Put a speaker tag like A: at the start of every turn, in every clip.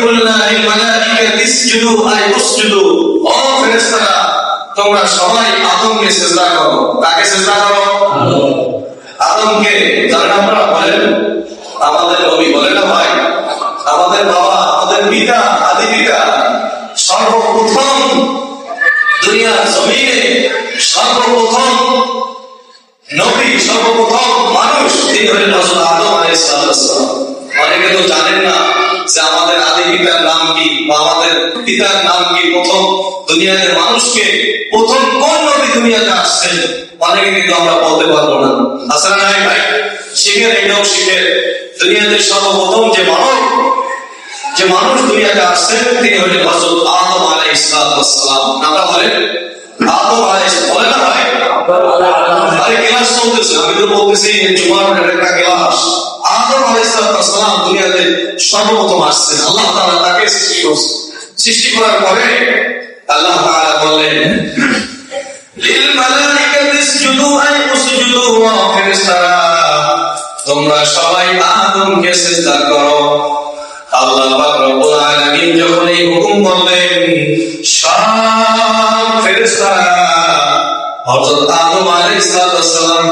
A: কুলনা লিল মালাইকাতি ইসজুদু আই উসজুদু ও ফেরেশতারা তোমরা সবাই আদমকে সিজদা করো। কাকে সিজদা করো? আদমকে জানেন আপনারা বলেন? আমাদের নবী বলে না ভাই? আমাদের বাবা আমাদের পিতা আদি পিতা সর্বপ্রথম দুনিয়ার জমিনে সর্বপ্রথম নবী সর্বপ্রথম মানুষ তিনি হলেন রাসূল আদম আলাইহিস সালাম। অনেকে তো জানেন না যে আমাদের আদি পিতার নাম কি বা আমাদের পিতার নাম কি? প্রথম দুনিয়াতে মানুষকে প্রথম কোন নবী দুনিয়াতে আসছেন অনেকে কিন্তু আমরা বলতে পারব না। আসলে নাই ভাই শিখের এটাও শিখে দুনিয়াতে সর্বপ্রথম যে মানব যে মানুষ দুনিয়াতে আসছেন তিনি হলেন হযরত আদম আলাইহিস সালাম আমরা বলেন? আদম আলাইহিস বলে না ভাই? আরে ক্লাস চলতেছে আমি তো বলতেছি জুমার একটা ক্লাস। আদম আলাইহিস সালাম দুনিয়াতে সর্বপ্রথম আসছেন। আল্লাহ তাআলা তাকে সৃষ্টি করছেন। সৃষ্টি করার পরে আল্লাহ তাআলা বললেন তোমরা সবাই আদমকে সিজদা করো। আল্লাহ রব্বুল যখন এই হুকুম করলেন সব ফেরেশতারা, হযরত আদম আলাইহিস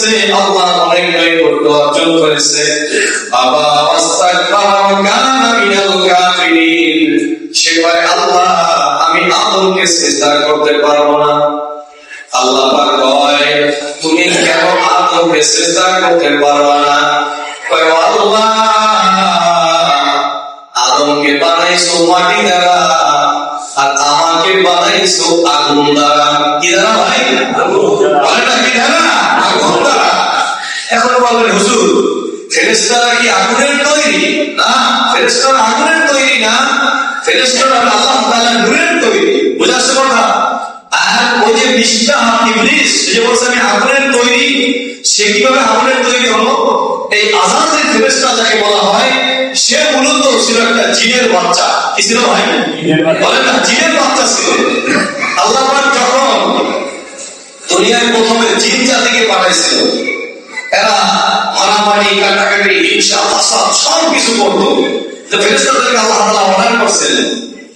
A: করেছে আল্লাহ অনেক নৈকট্য অর্জন করেছে। আবা ওয়াস্তাগফারা কানা মিনাল কাফিরিন সে বলে আল্লাহ আমি আদমকে সিজদা করতে পারব না। আল্লাহ পাক কয় তুমি কেন আদমকে সিজদা করতে পারবা না। কয় আল্লাহ আদমকে বানাইছো মাটি দ্বারা আর আমাকে বানাইছো আগুন দ্বারা। কি দ্বারা ভাই? বলে না কি দ্বারা? আগুন দ্বারা। এখন বলেন হুজুর। ফেরেশতারা কি আগুনের তৈরি? না ফেরেশতারা আগুনের তৈরি না। ফেরেশতারা আল্লাহ তাআলা নূরের তৈরি। বুঝাচ্ছে কথা? আর ওই যে বিশটা ইবলিস যে বলছে আমি আগুনের তৈরি সে কীভাবে আগুনের তৈরি হলো? এই আজাদের ফেরেশতা যাকে বলা হয় সে মূলত ছিল একটা জিনের বাচ্চা। কি ছিল ভাই? বলেন না জিনের বাচ্চা ছিল। আল্লাহ যখন দুনিয়ায় প্রথমে জিন জাতিকে পাঠাইছিল এরা মারামারি, কাটাকাটি হিংসা ফাসাদ সব কিছু করতো। তো ফেরেশতাদেরকে আল্লাহ তাআলা অর্ডার করছেন।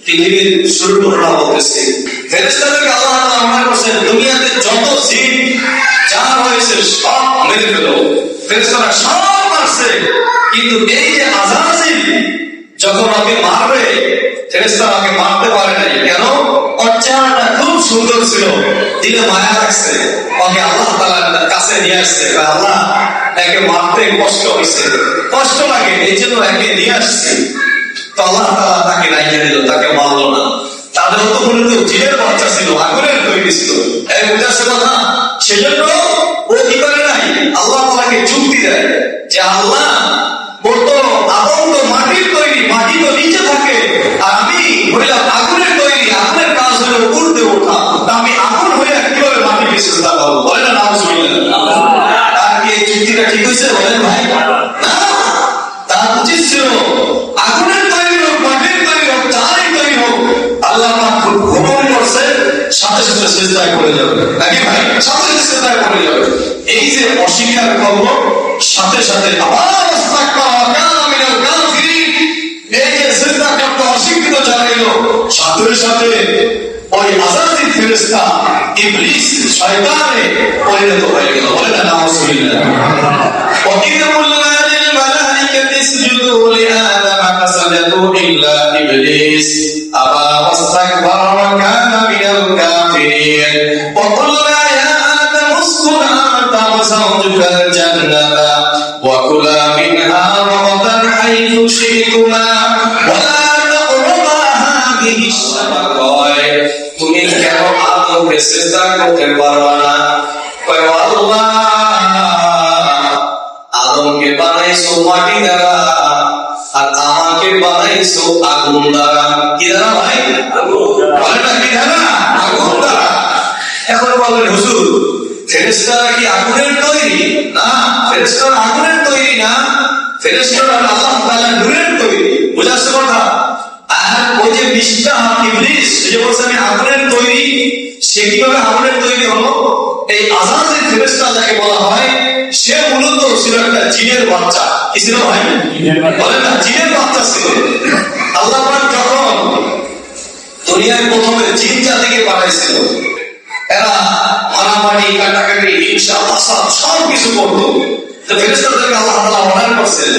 A: পৃথিবীর শুরু ঘটনা বলতেছে, ফেরেশতাদেরকে আল্লাহ তাআলা অর্ডার করছেন। দুনিয়াতে যত জীব যা হয়েছে সব মেরে ফেলো ফেরেশতারা সব মারছে। কিন্তু এই যে আজাজিল যখন ওকে মারবে, ফেরেশতারা ওকে মারতে পারে নাই। কেন? ওর চেহারাটা খুব সুন্দর ছিল। দিলে মায়া লাগছে। ওকে আল্লাহ তাআলার কাছে নিয়ে আসছে। আল্লাহ, একে মারতে কষ্ট হয়েছে কষ্ট লাগে, এই জন্য একে নিয়ে আসছে। তো আল্লাহ তাআলা তাকে রাইখে দিল, তাকে মারলো না। তাদের তো মূলত জিনের বাচ্চা ছিল, আগুনের তৈরি ছিল। এই বুঝাচ্ছে কথা? সেজন্য ও কি করে নাই? আল্লাহ তাআলাকে যুক্তি দেয় যে, আল্লাহ ওর তো আগুন তো মাটির তৈরি মাটি তো নিচে থাকে আর আমি হইলাম আগুনের তৈরি, আগুনের কাজ হলো উড়তে ওঠা। তা আমি আগুন হইয়া কীভাবে করব নাম তার কি এই যুক্তিটা ঠিক হয়েছে? বলেন ভাই। তার উচিত ছিল আগুনের তৈরি হোক, মাটির তৈরি হোক তৈরি হোক, আল্লাহ হুকুম করছে, সাথে সাথে করে যাবে। নাকি ভাই? সাথে সাথে সেজদায় করে যাবে। এই যে অস্বীকার করল সাথে সাথে আবার অস্বীকৃত জানাইলো সাথে সাথে ওই আজাদির ফেরেশতা ইবলিস শয়তানে পরিণত হয়ে গেল বলে না নাউজুবিল্লাহ وإذ قلنا للملائكة اسجدوا لآدم فسجدوا إلا إبليس أبى واستكبر وكان من الكافرين وقلنا يا آدم اسكن أنت وزوجك الجنة وكلا منها رغدا حيث شئتما সেজদা করতে পারবা না কয় আল্লাহ আদমকে বানাইছো মাটি দ্বারা আর আমাকে বানাইছো আগুন দ্বারা কি দ্বারা ভাই বলেন কি দ্বারা আগুন দ্বারা এখন বলেন হুজুর ফেরেশতারা কি আগুনের তৈরি না ফেরেশতারা আগুনের তৈরি না? ফেরেশতারা আল্লাহ তাআলা নূরের তৈরি। বুঝাচ্ছে কথা? আর ওই যে বিশটা ইবলিস যে বলছে আমি আগুনের তৈরি সে কীভাবে আগুনের তৈরি হলো? এই আজাদের ফেরেশতা যাকে বলা হয় সে মূলত ছিল একটা জিনের বাচ্চা। কি ছিল ভাই? বলেন না জিনের বাচ্চা ছিল। আল্লাহ যখন দুনিয়ায় প্রথমে জিন জাতিকে পাঠাইছিল এরা মারামারি কাটাকাটি হিংসা ফাসাদ সব কিছু করতো। তো ফেরেশতাদেরকে আল্লাহ অর্ডার করছেন।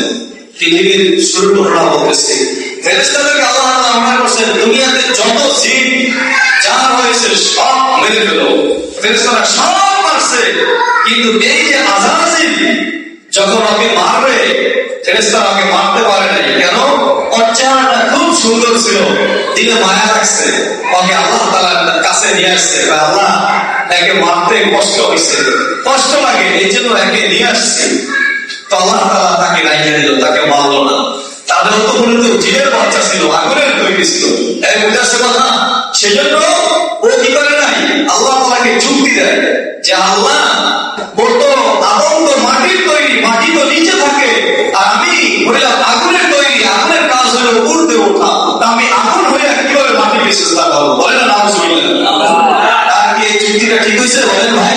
A: পৃথিবীর শুরু ঘটনা বলতেছে। ফেরেশতাদেরকে আল্লাহ অর্ডার করছেন, দুনিয়াতে যত জিন যা হয়েছে সব মেরে ফেলো। ফেরেশতারা সব মারছে। কিন্তু এই যে আজাজিল যখন ওকে মারবে, ফেরেশতারা ওকে মারতে পারে নাই। কেন? ওর খুব সুন্দর ছিল। দিলে মায়া লাগছে। ওকে আল্লাহ তাআলার কাছে নিয়ে আসছে। বা আল্লাহ, একে মারতে কষ্ট হয়েছে কষ্ট লাগে, এই জন্য একে নিয়ে আসছে। তো আল্লাহ তাআলা তাকে রাইখে দিল, তাকে মারলো না। তাদের তো মূলত জিনের বাচ্চা ছিল আগুনের তৈরি ছিল। এই বুঝাচ্ছে কথা। সেজন্য ও কি করে নাই? আল্লাহ তাআলাকে চুক্তি দেয় যে আল্লাহ ওর তো তো মাটির তৈরি মাটি তো নিচে থাকে আর আমি হইলাম আগুনের তৈরি আগুনের কাজ হলো উড়তে ওঠা। তা আমি আগুন হইয়া কীভাবে মাটিকে চেষ্টা করব বলে না নাম তার কি চুক্তিটা ঠিক হয়েছে বলেন ভাই?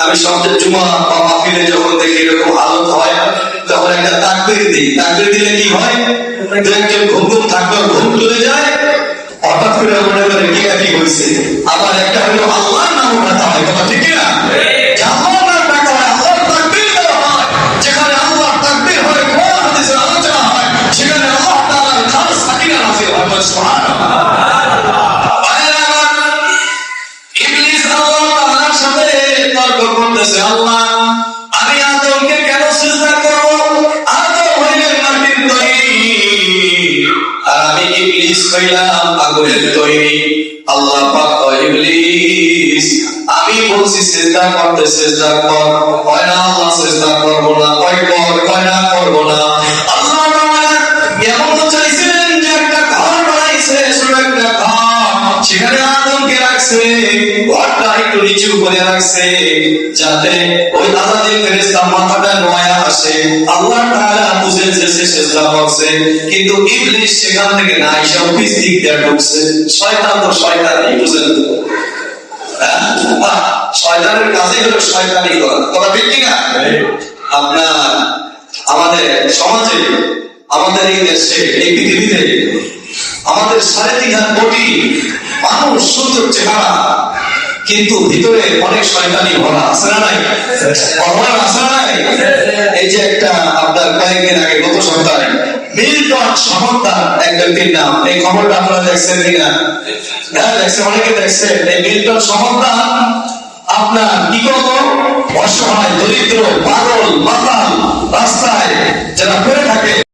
A: আমি সবচেয়ে জুমা বা মাহফিলে যখন দেখি এরকম হালত হয় তখন একটা তাকবীর দিই তাকবীর দিলে কি হয় দু একজন ঘুম ঘুম ঘুম চলে যায় হঠাৎ করে মনে করে কি কি হয়েছে? আবার একটা হলো আল্লাহর নাম কথা ঠিক ইবলিস হইলাম আগুনের তৈরি আল্লাহ পাক কয়, ইবলিস, আমি বলছি সেজদা করতে সেজদা কর। কয় না আল্লাহ সেজদা করব না কয় কর কয় না করব না। আল্লাহ তাআলা এমন চাইছিলেন যে একটা ঘর বানাইছে, ছোট একটা ঘর। সেখানে রাখছে ঘরটা একটু নিচু করে রাখছে, যাতে ওই আজাদিল ফেরেশতা মাথাটা নোয়া আসে। আল্লাহ সে করছে, কিন্তু সেখান থেকে না অফিস দিক দিয়ে ঢুকছে। শয়তান তো শয়তানই বুঝেন তো? হ্যাঁ? শয়তানের হলো শয়তানি করা। ঠিক আপনার, আমাদের সমাজে, আমাদের এই দেশে, এই পৃথিবীতে আমাদের সাড়ে তিন হাজার কোটি মানুষ সুন্দর চেহারা। কিন্তু ভিতরে অনেক শয়তানি ভরা আছে না নাই? ভরা আছে না নাই? এই যে একটা আপনার কয়েকদিন আগে গত সপ্তাহে মিল্টন এক ব্যক্তির নাম, এই খবরটা আপনারা দেখছেন কিনা? দেখছেন, অনেকে দেখছেন। এই মিল্টন আপনার বিগত অসহায়, দরিদ্র, পাগল, মাতাল রাস্তায় যারা পড়ে থাকে।